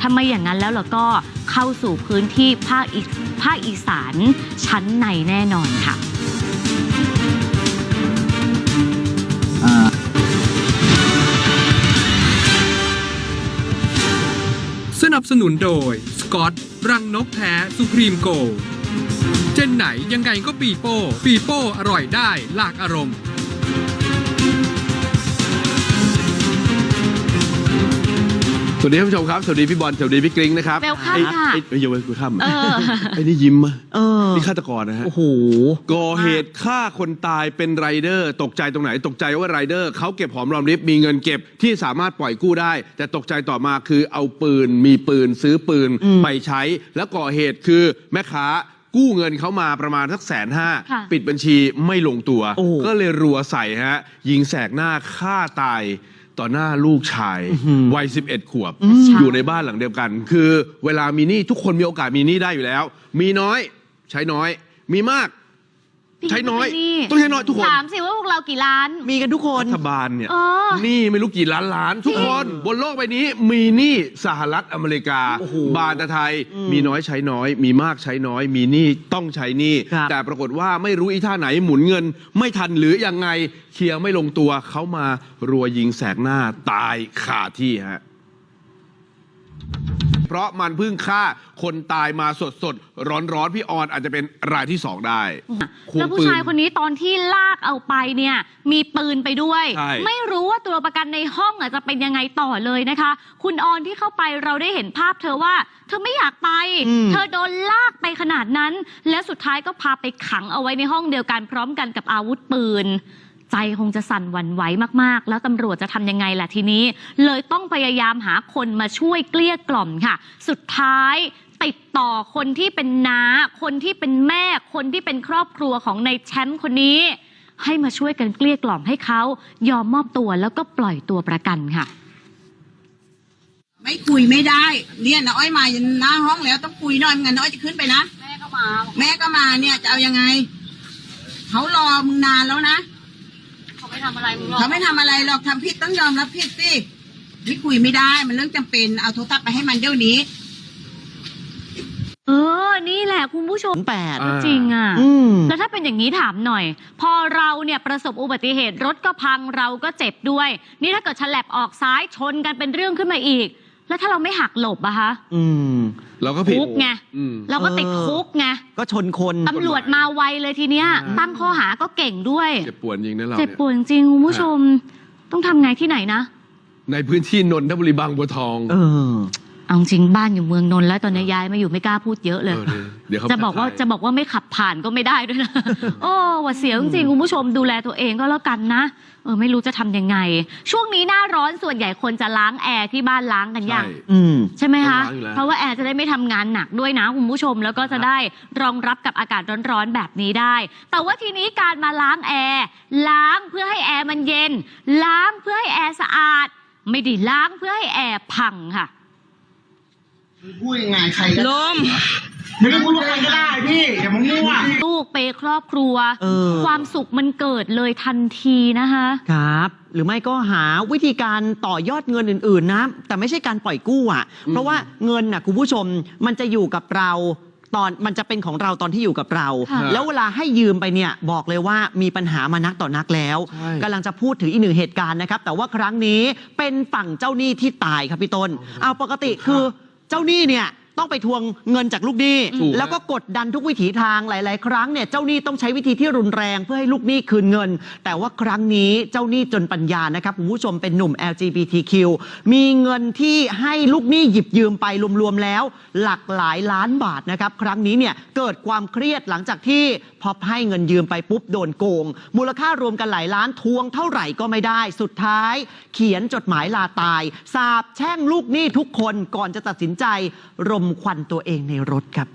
ถ้าไม่อย่างนั้นแล้วเราก็เข้าสู่พื้นที่ภาคอีภาคอีสานชั้นในแน่นอนค่ะสนับสนุนโดย สกอต รังนกแท้สุพรีมโก เจนไหนยังไงก็ปีโป้ ปีโป้อร่อยได้หลากอารมณ์ สวัสดีท่านผู้ชมครับ สวัสดีพี่บอล สวัสดีพี่กริ้งนะครับ Welcome ไอ้ค่ะไอ้ไอ้เยาว์คุยข้ามเออไอ้นี่ยิ้มอะเออนี่ฆาตกรนะฮะ โอ้โห ก่อเหตุฆ่าคนตายเป็นไรเดอร์ ตกใจตรงไหน ตกใจว่าไรเดอร์เขาเก็บหอมรอมริบ มีเงินเก็บที่สามารถปล่อยกู้ได้ แต่ตกใจต่อมาคือเอาปืน มีปืนซื้อปืนอืมไปใช้ แล้วก่อเหตุคือแม่ค้ากู้เงินเขามาประมาณสักแสนห้าค่ะปิดบัญชีไม่ลงตัวโอ้ก็เลยรัวใส่ฮะ ยิงแสกหน้าฆ่าตาย ต่อหน้าลูกชายวัย11 ขวบ อยู่ในบ้านหลังเดียวกัน คือเวลามีหนี้ทุกคนมีโอกาสมีหนี้ได้อยู่แล้ว มีน้อยใช้น้อย มีมาก ใช้น้อย ต้องใช้น้อยทุกคน ถามสิว่าพวกเรากี่ล้าน มีกันทุกคน รัฐบาลเนี่ยเออหนี้ไม่รู้กี่ล้านล้าน ทุกคนบนโลกใบนี้ มีหนี้สหรัฐอเมริกา โอ้โหบาทไทยอืมมีน้อยใช้น้อย มีมากใช้น้อย มีหนี้ต้องใช้หนี้ครับ แต่ปรากฏว่าไม่รู้อีท่าไหนหมุนเงิน ไม่ทันหรือยังไงเคลียร์ไม่ลงตัวเขามารัวยิงแสกหน้าตายคาที่ฮะ เพราะมันเพิ่งฆ่าคนตายมาสดสดร้อนร้อนๆพี่ออนอาจจะเป็นรายที่สองได้ควแล้วงผู้ปืน ชายคนนี้ตอนที่ลากเอาไปเนี่ย มีปืนไปด้วย ใช่ ไม่รู้ว่าตัวประกันในห้องอะจะเป็นยังไงต่อเลยนะคะ คุณออนที่เข้าไปเราได้เห็นภาพเธอว่า เธอไม่อยากไป อืม เธอโดนลากไปขนาดนั้น และสุดท้ายก็พาไปขังเอาไว้ในห้องเดียวกันพร้อมกันกับอาวุธปืน ใจคงจะสั่นหวั่นไหวมากๆ แล้วตำรวจจะทำยังไงล่ะทีนี้ เลยต้องพยายามหาคนมาช่วยเกลี้ยกล่อมค่ะ สุดท้ายติดต่อคนที่เป็นน้า คนที่เป็นแม่ คนที่เป็นครอบครัวของในแชมป์คนนี้ ให้มาช่วยกันเกลี้ยกล่อมให้เขายอมมอบตัวแล้วก็ปล่อยตัวประกันค่ะ ไม่คุยไม่ได้ เนี่ยน้าอ้อยมายันหน้าห้องแล้วต้องคุยหน่อยไม่งั้นน้าอ้อยจะขึ้นไปนะ แม่ก็มา แม่ก็มาเนี่ยจะเอายังไง เขารอมึงนานแล้วนะ ทำอะไรมึงหรเขาไม่ทำอะไรหรอกทำผิดต้องยอมรับผิดสิไม่คุยไม่ได้มันเรื่องจำเป็นเอาโทรศัพท์ไปให้มันเดี๋ยวนี้ เออ นี่แหละคุณผู้ชม แปดอ่าจริงอะ อืม แล้วถ้าเป็นอย่างนี้ถามหน่อย พอเราเนี่ยประสบอุบัติเหตุรถก็พังเราก็เจ็บด้วย นี่ถ้าเกิดฉลับออกซ้ายชนกันเป็นเรื่องขึ้นมาอีก แล้วถ้าเราไม่หักหลบอะคะอืม เราก็ผิดคุกไงอืม เราก็ติดคุกไงก็ชนคนตำรวจมาไวเลยทีเนี้ย ตั้งข้อหาก็เก่งด้วย เจ็บปวดจริงนะเราเจ็บเนี่ยปวดจริงๆคุณผู้ชม ต้องทำไงที่ไหนนะ ในพื้นที่นนทบุรีบางบัวทอง เออ เอาจริงบ้านอยู่เมืองนนท์แล้วตอนนี้ย้ายมาอยู่ไม่กล้าพูดเยอะเลยเออเดี๋ยวเขาจะบอกว่าทักทยจะบอกว่าไม่ขับผ่านก็ไม่ได้ด้วยนะโอ้หวัดเสียวจริงๆคุณผู้ชมดูแลตัวเองก็แล้วกันนะเออไม่รู้จะทำยังไง ช่วงนี้หน้าร้อนส่วนใหญ่คนจะล้างแอร์ที่บ้านล้างกันยังใช่อืมใช่ไหมคะต้องล้างอยู่แล้วเพราะว่าแอร์จะได้ไม่ทำงานหนักด้วยนะคุณผู้ชมแล้วก็จะได้รองรับกับอากาศร้อนๆแบบนี้ได้ แต่ว่าทีนี้การมาล้างแอร์ล้างเพื่อให้แอร์มันเย็น ล้างเพื่อให้แอร์สะอาด ไม่ได้ล้างเพื่อให้แอร์พังค่ะ พูดยังไงใครก็ลมไม่ต้องพูดว่าใครก็ได้พี่อย่ามามั่ว ลูกเปย์ครอบครัว เออ ความสุขมันเกิดเลยทันทีนะคะ ครับ หรือไม่ก็หาวิธีการต่อยอดเงินอื่น ๆ นะ แต่ไม่ใช่การปล่อยกู้อะ เพราะว่าเงินน่ะคุณผู้ชมมันจะอยู่กับเราตอนมันจะเป็นของเราตอนที่อยู่กับเรา ค่ะ แล้วเวลาให้ยืมไปเนี่ยบอกเลยว่ามีปัญหามานักต่อนักแล้วใช่ กำลังจะพูดถึงอีกหนึ่งเหตุการณ์นะครับ แต่ว่าครั้งนี้เป็นฝั่งเจ้าหนี้ที่ตายครับพี่ต้นเอาปกติคือ เจ้าหนี้เนี่ย ต้องไปทวงเงินจากลูกหนี้ ถูกฮะแล้วก็กดดันทุกวิถีทางหลาย ๆ ครั้งเนี่ยเจ้าหนี้ต้องใช้วิธีที่รุนแรงเพื่อให้ลูกหนี้คืนเงิน แต่ว่าครั้งนี้เจ้าหนี้จนปัญญานะครับคุณผู้ชมเป็นหนุ่ม LGBTQ มีเงินที่ให้ลูกหนี้หยิบยืมไปรวม ๆ แล้ว หลักหลายล้านบาทนะครับครั้งนี้เนี่ยเกิดความเครียดหลังจากที่พอให้เงินยืมไปปุ๊บโดนโกง มูลค่ารวมกันหลายล้านทวงเท่าไหร่ก็ไม่ได้ สุดท้าย เขียนจดหมายลาตาย สาบแช่งลูกหนี้ทุกคนก่อนจะตัดสินใจรมควันตัวเองในรถครับ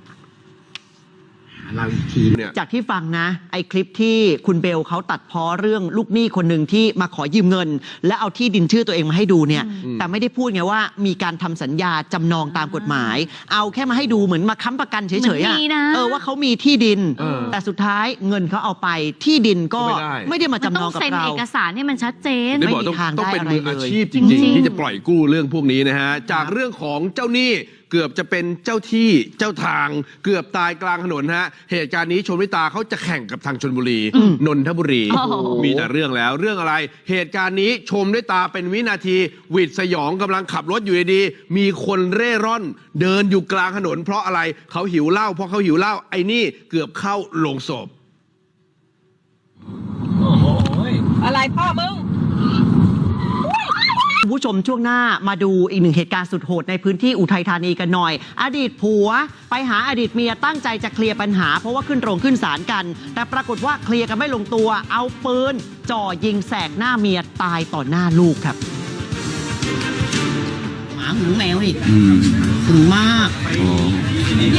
เราอีกทีเนี่ยจากที่ฟังนะ ไอ้คลิปที่คุณเบลเขาตัดพ้อเรื่องลูกหนี้คนหนึ่งที่มาขอยืมเงิน และเอาที่ดินชื่อตัวเองมาให้ดูเนี่ย แต่ไม่ได้พูดไงว่ามีการทำสัญญาจำนองตามกฎหมาย เอาแค่มาให้ดูเหมือนมาค้ำประกันเฉยๆเหมือะอนมีนะ เออว่าเขามีที่ดิน เออแต่สุดท้ายเงินเขาเอาไปที่ดินก็ก็ไม่ได้ ไม่ได้มามันจำนต้อองงกับเซ็นเรา เอกสารให้มันชัดเจน ได้บอกต้องไม่มีทางต้องเป็นได้อะไรมืออาชีพจจริริงงๆ ๆ ที่จะปล่อยกู้เรื่องพวกนี้นะฮะ จากเรื่องของเจ้าหนี้เกือบจะเป็นเจ้าที่เจ้าทาง เกือบตายกลางถนนฮะเหตุการณ์นี้ชมวิตาเขาจะแข่งกับทางชนบุรี นนทบุรี โอ้โห มีแต่เรื่องแล้วเรื่องอะไร เหตุการณ์นี้ชมด้วยตาเป็นวินาทีหวิดสยองกำลังขับรถอยู่ดีๆมีคนเร่ร่อน เดินอยู่กลางถนน เพราะอะไรเขาหิวเหล้าเพราะเขาหิวเหล้าไอ้นี่เกือบเข้าโรงศพ อะไรพ่อมึง คุณ ผู้ชมช่วงหน้ามาดูอีกหนึ่งเหตุการณ์สุดโหดในพื้นที่อุทัยธานีกันหน่อย อดีตผัว ไปหาอดีตเมียตั้งใจจะเคลียร์ปัญหา เพราะว่าขึ้นโรงขึ้นศาลกัน แต่ปรากฏว่าเคลียร์กันไม่ลงตัว เอาปืนจ่อยิงแสกหน้าเมียตายต่อหน้าลูกครับหมาหึงแมวอีกหึงมาก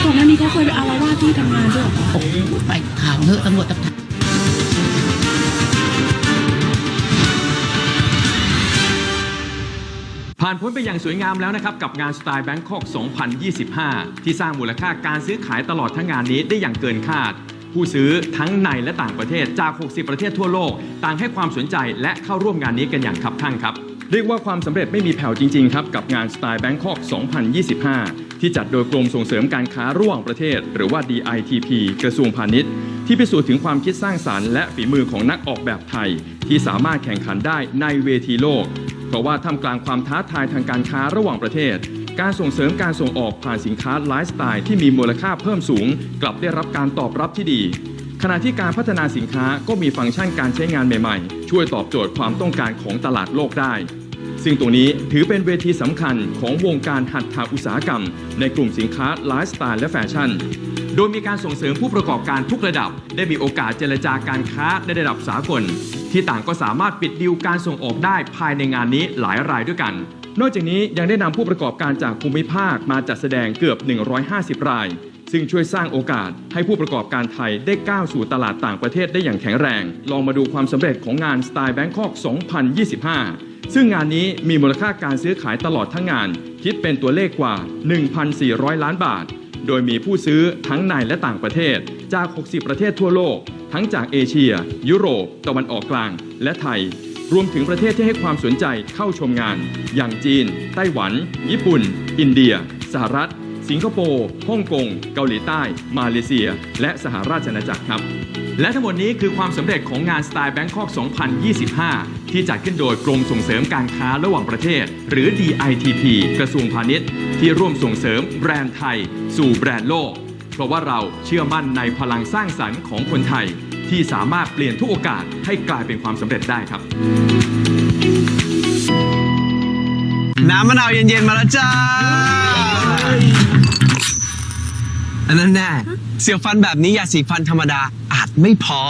ก่อนหน้านี้เขาเคยไปอารวาสที่ทำงานด้วยเหรอโอ้โหไปถามเถอะตำรวจตำรวจ ผ่านพ้นไปอย่างสวยงามแล้วนะครับ กับงานสไตล์แบงคอก 2025 ที่สร้างมูลค่าการซื้อขายตลอดทั้งงานนี้ได้อย่างเกินคาด ผู้ซื้อทั้งในและต่างประเทศจาก 60 ประเทศทั่วโลก ต่างให้ความสนใจและเข้าร่วมงานนี้กันอย่างคับคั่งครับ เรียกว่าความสำเร็จไม่มีแผ่วจริง ๆ ครับ กับงานสไตล์แบงคอก 2025 ที่จัดโดยกรมส่งเสริมการค้าระหว่างประเทศ หรือว่า DITP กระทรวงพาณิชย์ที่พิสูจน์ถึงความคิดสร้างสารรค์และฝีมือของนักออกแบบไทย ที่สามารถแข่งขันได้ในเวทีโลก เพราะว่าท่ามกลางความท้าทายทางการค้าระหว่างประเทศ การส่งเสริมการส่งออกผ่านสินค้าไลฟ์สไตล์ที่มีมูลค่าเพิ่มสูง กลับได้รับการตอบรับที่ดี ขณะที่การพัฒนาสินค้าก็มีฟังก์ชันการใช้งานใหม่ๆ ช่วยตอบโจทย์ความต้องการของตลาดโลกได้ ซึ่งตรงนี้ถือเป็นเวทีสำคัญของวงการหัตถอุตสาหกรรม ในกลุ่มสินค้าไลฟ์สไตล์และแฟชั่น โดยมีการส่งเสริมผู้ประกอบการทุกระดับ ได้มีโอกาสเจรจาการค้าในระดับสากล ที่ต่างก็สามารถปิดดีลการส่งออกได้ภายในงานนี้หลายรายด้วยกัน นอกจากนี้ยังได้นำผู้ประกอบการจากภูมิภาคมาจัดแสดงเกือบ 150 ราย ซึ่งช่วยสร้างโอกาสให้ผู้ประกอบการไทยได้ก้าวสู่ตลาดต่างประเทศได้อย่างแข็งแรง ลองมาดูความสำเร็จของงานสไตล์แบงคอก 2025 ซึ่งงานนี้มีมูลค่าการซื้อขายตลอดทั้งงาน คิดเป็นตัวเลขกว่า 1,400 ล้านบาท โดยมีผู้ซื้อทั้งในและต่างประเทศ จาก 60 ประเทศทั่วโลก ทั้งจากเอเชีย ยุโรป ตะวันออกกลาง และไทย รวมถึงประเทศที่ให้ความสนใจเข้าชมงาน อย่างจีน ไต้หวัน ญี่ปุ่น อินเดีย สหรัฐ สิงคโปร์ฮ่องกง เกาหลีใต้ มาเลเซีย และสหราชอาณาจักรครับ และทั้งหมดนี้คือความสำเร็จของงานสไตล์แบงคอก 2025 ที่จัดขึ้นโดยกรมส่งเสริมการค้าระหว่างประเทศ หรือ DITP กระทรวงพาณิชย์ ที่ร่วมส่งเสริมแบรนด์ไทย สู่แบรนด์โลก เพราะว่าเราเชื่อมั่นในพลังสร้างสรรค์ของคนไทย ที่สามารถเปลี่ยนทุกโอกาสให้กลายเป็นความสำเร็จได้ครับ น้ำมะนาวเย็นๆมาแล้วจ้า อันนั้นแน่ เสียวฟันแบบนี้ยาสีฟันธรรมดาอาจไม่พอ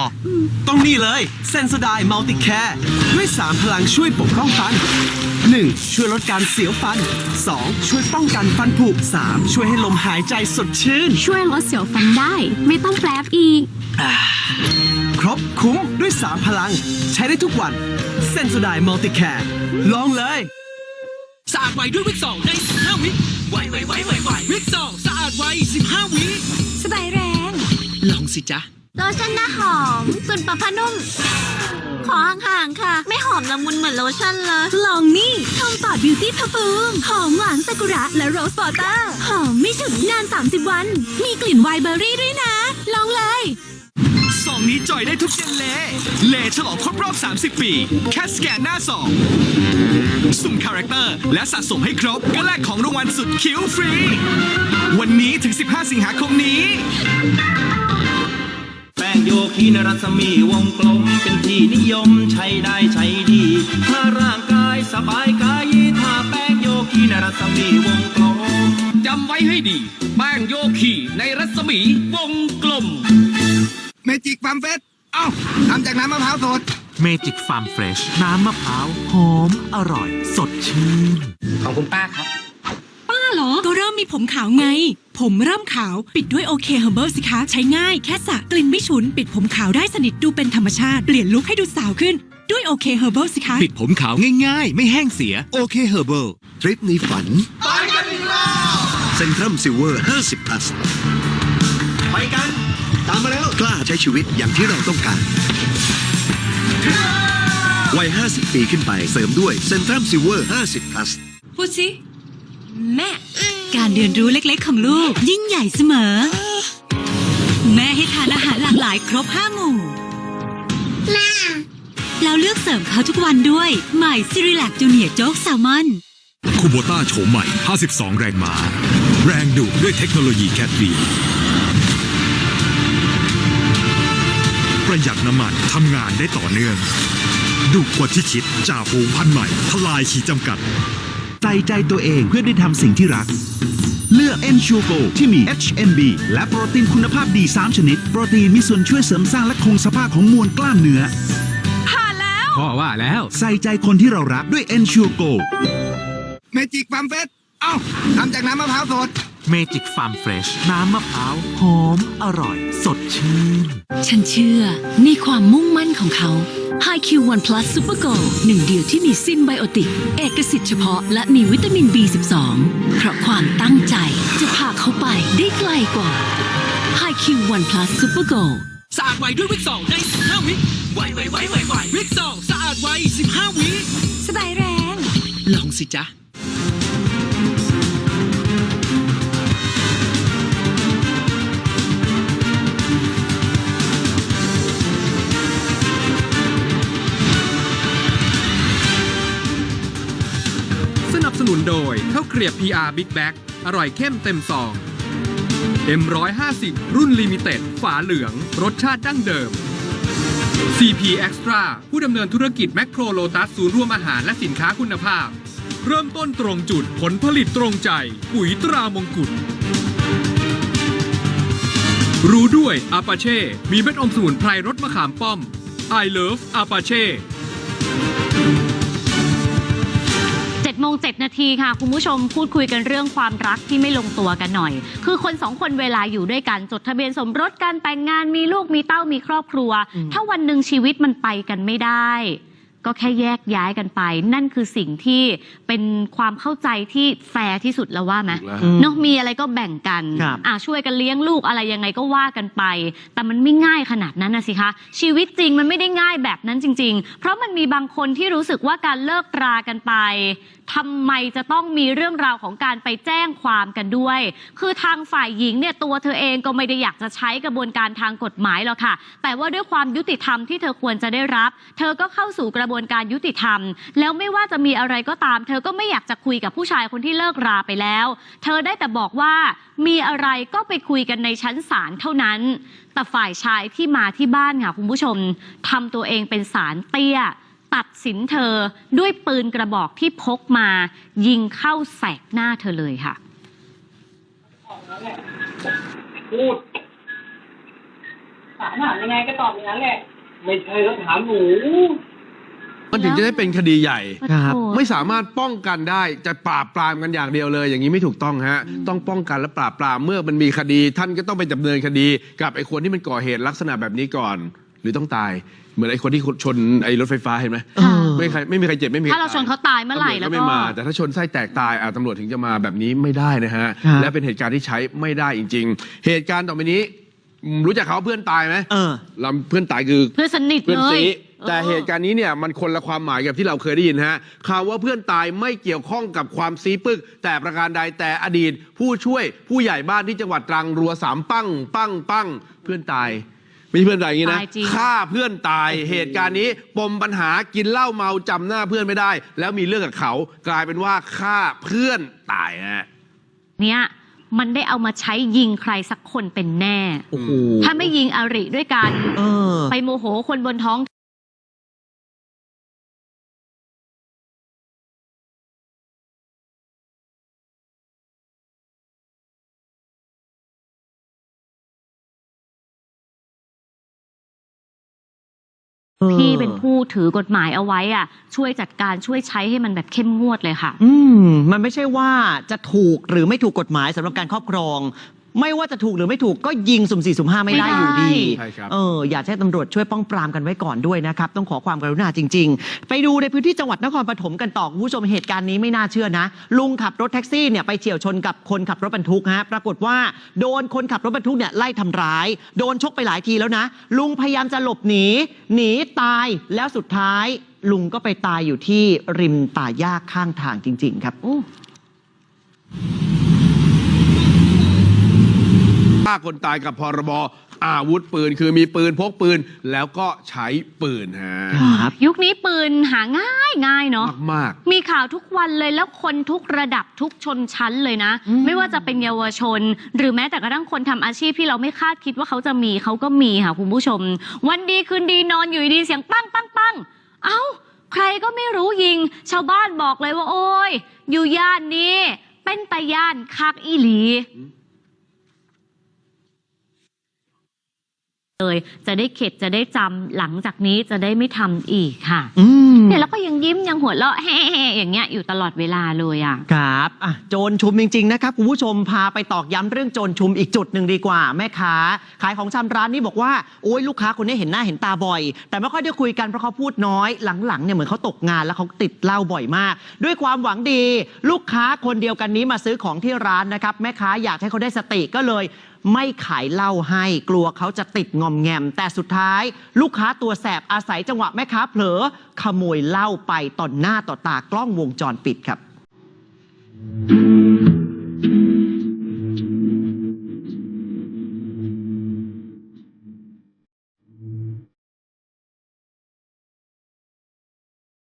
ต้องนี่เลยเซน o ไดมัลติแคร์ด้วย3พลังช่วยปกป้องฟัน 1. ช่วยลดการเสียวฟัน 2. ช่วยป้องกันฟันผุ 3. ช่วยให้ลมหายใจสดชื่น ช่วยลดเสียวฟันได้ ไม่ต้องแปลบอีก ครบคุ้มด้วย3พลัง ใช้ได้ทุกวันเซน o ไดมัลติแคร์ลองเลยสะอาดไวด้วยวิกสองใน15วิ ไวไวไวไวไววิกสองสะอาดไว 15 วิสบายแรง ลองสิจ๊ะ โลชั่นหน้าหอมส่วนปะพนุ่ม ขอห่างๆค่ะ ไม่หอมละมุนเหมือนโลชั่นเลย ลองนี่ทอมปอดบิวตี้พาฟูมหอมหวานซากุระและโรสวอเตอร์หอมไม่ฉุนนาน 30 วัน มีกลิ่นไวน์เบอร์รี่ด้วยนะ ลองเลยสอง นี้จอยได้ทุกเจนเลเลฉลองครบรอบ 30 ปี แค่สแกนหน้าสองสุ่มคาแรคเตอร์ และสะสมให้ครบก็แลกของรางวัลสุดคิ้วฟรี วันนี้ถึง 15 สิงหาคมนี้ แป้งโยคีนรัศมีวงกลมเป็นที่นิยมใช้ได้ใช้ดี ถ้าร่างกายสบายกายถ้าแป้งโยคีนรัศมีวงกลมจำไว้ให้ดี แป้งโยคีในรัศมีวงกลมเม จิกฟาร์มเฟสเอ้าทำจากน้ำมะพร้าวสด เมจิกฟาร์มเฟรชน้ำมะพร้าวหอมอร่อย สดชื่น ของคุณป้าครับ ป้าเหรอ ก็เริ่มมีผมขาวไง ผมเริ่มขาวปิดด้วยโอเคเฮอร์เบิลสิคะ ใช้ง่ายแค่สระกลิ่นไม่ฉุน ปิดผมขาวได้สนิทดูเป็นธรรมชาติ เปลี่ยนลุคให้ดูสาวขึ้น ด้วยโอเคเฮอร์เบิลสิคะ ปิดผมขาวง่ายๆ ไม่แห้งเสียโอเคเฮอร์เบิลทริปในฝัน ไปกันอีกแล้วเซ็นทรัมซิลเวอร์50 plus ไปกัน ตามมาแล้ว กล้าใช้ชีวิตอย่างที่เราต้องการ วัย 50 ปีขึ้นไปเสริมด้วยเซ็นทรัมซิลเวอร์ 50 plus พูดสิแม่ การเรียนรู้เล็กๆของลูก ยิ่งใหญ่เสมอ แม่ให้ทานอาหารหลากหลายครบห้าหมู่แล้วเลือกเสริมเขาทุกวันด้วยใหม่ซิริแลกจูเนียร์โจ๊กแซลมอนคูโบต้าโฉมใหม่ 52 แรงม้า แรงดุด้วยเทคโนโลยีแคทวี ประหยัดน้ำมันทำงานได้ต่อเนื่อง ดุกว่าที่คิดจ่าฝูงพันธุ์ใหม่ทลายขีดจำกัด ใส่ใจตัวเองเพื่อได้ทำสิ่งที่รัก เลือก e n s u r e Go ที่มี HMB และโปรตีนคุณภาพดี 3 ชนิด โปรตีนมีส่วนช่วยเสริมสร้างและคงสภาพของมวลกล้ามเนื้อผ่านแล้วพ่อว่าแล้ว ใส่ใจคนที่เรารักด้วย e n s u r e Go เมจิกฟัมเฟสเอ้าทำจากน้ำมะพร้าวสด เมจิกฟาร์มเฟรชน้ำมะพร้าว หอม อร่อย สดชื่น ฉันเชื่อในความมุ่งมั่นของเขา HiQ One Plus Super Go หนึ่งเดียวที่มีซิมไบโอติก เอกสิทธิ์เฉพาะและมีวิตามิน B12 เพราะความตั้งใจจะพาเขาไปได้ไกลกว่า HiQ One Plus Super Go สะอาดไวด้วยวิกซอลใน 15 วิไวไวไวไวไววิกซอลสะอาดไว 15 วิ สบายแรง ลองสิจ๊ะ เกรียบ PR Big Bag อร่อยเข้มเต็มซอง M150 รุ่นลิมิเต็ดฝาเหลือง รสชาติดั้งเดิม CP Extra ผู้ดำเนินธุรกิจแมคโครโลตัสศูนย์รวมอาหารและสินค้าคุณภาพ เริ่มต้นตรงจุดผลผลิตตรงใจ ปุ๋ยตรามงกุฎรู้ด้วยอาปาเช่ มีเม็ดอมสมุนไพรรสมะขามป้อม I love อาปาเช่ 7โมง7นาทีค่ะ คุณผู้ชมพูดคุยกันเรื่องความรักที่ไม่ลงตัวกันหน่อย คือคนสองคนเวลาอยู่ด้วยกัน จดทะเบียนสมรสกันแต่งงานมีลูกมีเต้ามีครอบครัว ถ้าวันหนึ่งชีวิตมันไปกันไม่ได้ ก็แค่แยกย้ายกันไป นั่นคือสิ่งที่เป็นความเข้าใจที่แฟร์ที่สุดแล้วว่าไหมถูกแล้วเนาะมีอะไรก็แบ่งกันครับอะช่วยกันเลี้ยงลูกอะไรยังไงก็ว่ากันไป แต่มันไม่ง่ายขนาดนั้นนะสิคะ ชีวิตจริงมันไม่ได้ง่ายแบบนั้นจริง ๆ เพราะมันมีบางคนที่รู้สึกว่าการเลิกรากันไปทำไมจะต้องมีเรื่องราวของการไปแจ้งความกันด้วย คือทางฝ่ายหญิงเนี่ยตัวเธอเองก็ไม่ได้อยากจะใช้กระบวนการทางกฎหมายหรอกค่ะ แต่ว่าด้วยความยุติธรรมที่เธอควรจะได้รับ เธอก็เข้าสู่กระบวนการยุติธรรม แล้วไม่ว่าจะมีอะไรก็ตาม เธอก็ไม่อยากจะคุยกับผู้ชายคนที่เลิกราไปแล้ว เธอได้แต่บอกว่ามีอะไรก็ไปคุยกันในชั้นศาลเท่านั้น แต่ฝ่ายชายที่มาที่บ้านค่ะคุณผู้ชมทำตัวเองเป็นสารเตี้ย ตัดสินเธอด้วยปืนกระบอกที่พกมา ยิงเข้าแสกหน้าเธอเลยค่ะ พูดถามถามยังไงก็ตอบอย่างนั้นแหละ ไม่ใช่แล้วถามหนูมันถึงจะได้เป็นคดีใหญ่ ครับ โอ้โห ไม่สามารถป้องกันได้จะปราบปรามกันอย่างเดียวเลย อย่างนี้ไม่ถูกต้องฮะ ต้องป้องกันและปราบปรามเมื่อมันมีคดี ท่านก็ต้องไปดำเนินคดี กับไอ้คนที่มันก่อเหตุลักษณะแบบนี้ก่อน หรือต้องตาย เหมือนไอ้คนที่ชนไอ้รถไฟฟ้าเห็นไหมค่ะ ไม่ใครไม่มีใครเจ็บไม่มีใครถ้าเราชนเขาตายเมื่อไหร่ตำรจแล้วก็ก็ไม่มาแต่ถ้าชนไส้แตกตายอะตำรวจถึงจะมาแบบนี้ไม่ได้นะฮะครับ และเป็นเหตุการณ์ที่ใช้ไม่ได้จริง ๆ เหตุการณ์ต่อไปนี้อืมรู้จักเขาเพื่อนตายไหมเออ เราเพื่อนตายคือ เพื่อนสนิทเพื่อนเลย ซีแต่ออเหตุการณ์นี้เนี่ยมันคนละความหมายกับที่เราเคยได้ยินฮะคำว่าเพื่อนตายไม่เกี่ยวข้องกับความซีปึก แต่ประการใดแต่อดีต ผู้ช่วยผู้ใหญ่บ้านที่จังหวัดตรังรัวสามปั้ง ปั้งปั้งเพื่อนตาย ไม่ใช่เพื่อนตายอย่างนี้นะตายจริง ฆ่าเพื่อนตายเหตุการณ์นี้ปมปัญหากินเหล้าเมาจำหน้าเพื่อนไม่ได้ แล้วมีเรื่องกับเขากลายเป็นว่าฆ่าเพื่อนตายฮะเนี่ยมันได้เอามาใช้ยิงใครสักคนเป็นแน่ โอ้โห ถ้าไม่ยิงอริด้วยกัน เออ ไปโมโหคนบนท้อง ผู้ถือกฎหมายเอาไว้อะช่วยจัดการช่วยใช้ให้มันแบบเข้มงวดเลยค่ะ อืม มันไม่ใช่ว่าจะถูกหรือไม่ถูกกฎหมายสำหรับการครอบครอง ไม่ว่าจะถูกหรือไม่ถูกก็ยิงสุ่มสี่สุ่มห้าไม่ได้ไม่ได้อยู่ดีใช่ครับ เอออยากให้ตำรวจช่วยป้องปรามกันไว้ก่อนด้วยนะครับ ต้องขอความกรุณาจริง ๆ ไปดูในพื้นที่จังหวัดนครปฐมกันต่อคุณผู้ชมเหตุการณ์นี้ไม่น่าเชื่อนะ ลุงขับรถแท็กซี่เนี่ยไปเฉียวชนกับคนขับรถบรรทุกฮะปรากฏว่าโดนคนขับรถบรรทุกเนี่ยไล่ทำร้าย โดนชกไปหลายทีแล้วนะ ลุงพยายามจะหลบหนี หนีตายแล้วสุดท้าย ลุงก็ไปตายอยู่ที่ริมป่าหญ้าข้างทางจริง ๆ ครับ ฆ่าคนตายกับพรบอาวุธปืน คือมีปืนพกปืนแล้วก็ใช้ปืนฮะ ครับ ยุคนี้ปืนหาง่ายง่ายเนาะมากมีข่าวทุกวันเลยแล้วคนทุกระดับทุกชนชั้นเลยนะ อืม ไม่ว่าจะเป็นเยาวชน หรือแม้แต่กระทั่งคนทำอาชีพที่เราไม่คาดคิดว่าเขาจะมีเขาก็มีค่ะคุณผู้ชม วันดีคืนดีนอนอยู่ดีๆเสียงปั้งปั้งปั้งเอ้า ใครก็ไม่รู้ยิง ชาวบ้านบอกเลยว่า โอ้ย อยู่ย่านนี้ เป็นตาย่านคักอีหลี เลยจะได้เข็ดจะได้จำหลังจากนี้จะได้ไม่ทำอีกค่ะอืมเนี่ยแล้วก็ยังยิ้มยังหัวเราะแฮ่ๆอย่างเงี้ยอยู่ตลอดเวลาเลยอะ ครับอะโจรชุมจริง ๆ นะครับ คุณผู้ชมพาไปตอกย้ำเรื่องโจรชุมอีกจุดหนึ่งดีกว่า แม่ค้า ขายของชำร้านนี้บอกว่า โอ้ยลูกค้าคนนี้เห็นหน้าเห็นตาบ่อย แต่ไม่ค่อยได้คุยกันเพราะเขาพูดน้อย หลังๆเนี่ยเหมือนเขาตกงานแล้วเขาติดเหล้าบ่อยมาก ด้วยความหวังดี ลูกค้าคนเดียวกันนี้มาซื้อของที่ร้านนะครับ แม่ค้าอยากให้เขาได้สติก็เลย ไม่ขายเหล้าให้กลัวเขาจะติดงอมแงม แต่สุดท้ายลูกค้าตัวแสบอาศัยจังหวะแม่ค้าเผลอ ขโมยเหล้าไปต่อหน้าต่อตากล้องวงจรปิดครับ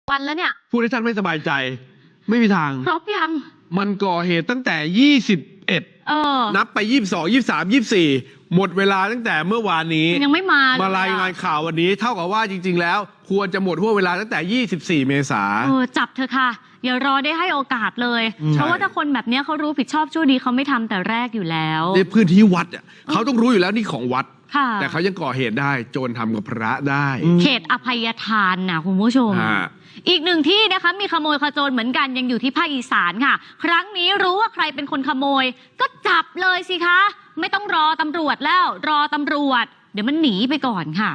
วันแล้วเนี่ยๆผู้ที่ท่านไม่สบายใจ ไม่มีทาง ครบยัง มันก่อเหตุตั้งแต่21 เออ นับไป 22 23 24 หมดเวลาตั้งแต่เมื่อวานนี้ ยังไม่มาเลยมารายงานข่าววันนี้ เท่ากับว่าจริง ๆ แล้ว ควรจะหมดห่วงเวลาตั้งแต่ 24 เมษา เออจับเธอะค่ะ อย่ารอได้ให้โอกาสเลยอืมเพราะว่าถ้าคนแบบเนี้ยเขารู้ผิดชอบชั่วดีเขาไม่ทำแต่แรกอยู่แล้ว ในพื้นที่วัดอะเขาต้องรู้อยู่แล้วนี่ของวัด ค่ะ แต่เขายังก่อเหตุได้โจรทำกับพระได้ เขตอภัยทานนะคุณผู้ชม ฮะ อีกหนึ่งที่นะคะมีขโมยขโจรเหมือนกันยังอยู่ที่ภาคอีสานค่ะ ครั้งนี้รู้ว่าใครเป็นคนขโมย ก็จับเลยสิคะ ไม่ต้องรอตำรวจแล้ว รอตำรวจ เดี๋ยวมันหนีไปก่อนค่ะ